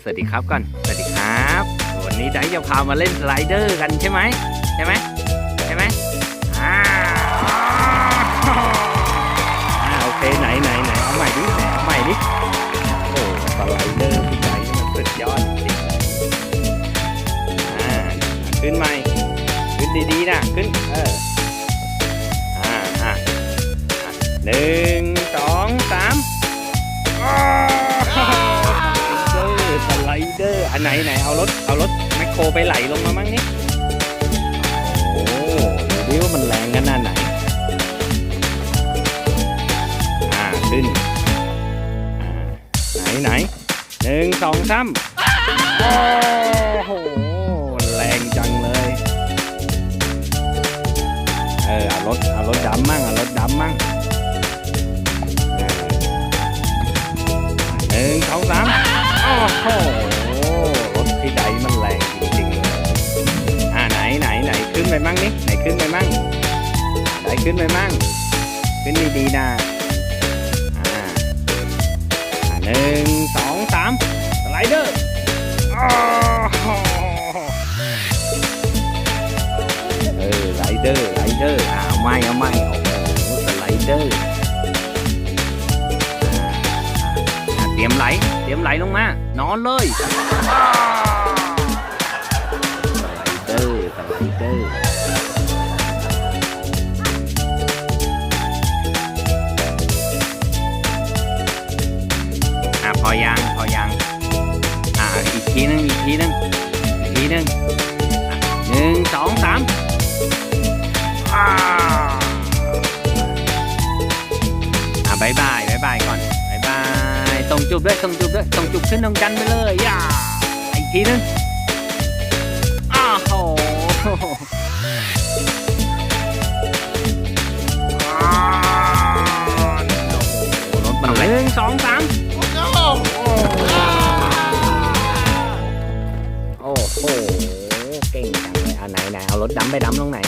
สวัสดีครับก่อน สวัสดีครับ วันนี้ได้จะพามาเล่นสไลเดอร์กันใช่ไหมใช่ไหมใช่ไหมอ่าโอเคไหนไหนไหนเอาใหม่ดิไหนเอาใหม่ดิโอ้สไลเดอร์พี่ใจนี่มันสุดยอดจริงอ่าขึ้นใหม่ขึ้นดีๆนะขึ้นเอออ่าอ่าหนึ่ง ไหนไหนเอารถเอารถแมคโครไปไหลลงมามั้งนี่โอ้ดูดิว่ามันแรงขนาดไหนอ่าขึ้นอ่าไหนไหนหนึ่งสองสามโอ้โหแรงจังเลยเออเอารถเอารถดำมั่งเอารถดำมั่งหนึ่งสองสามโอ้โห ไปมั่งนี่ไหนขึ้นไปมั่งไหนขึ้นไปมั่งขึ้นดีๆนะอ่าหนึ่งสองสามสไลเดอร์โอ้โหเออไรเดอร์ไรเดอร์อ่าเอาไม่เอาไม่โอ้โหสไลเดอร์อ่าเตรียมไหล เตรียมไหลลงมา นอนเลย อะพอยังพอยังอ่าอีกทีนึงอีกทีนึงอีกทีนึงหนึ่งสองสามอ่าอะบายบายบายบายก่อนบายบายส่งจุบด้วยส่งจุบด้วยส่งจุบขึ้นตรงกันไปเลยย่าอีกทีนึง ไหนไหนเอารถดำไปดำลงไหน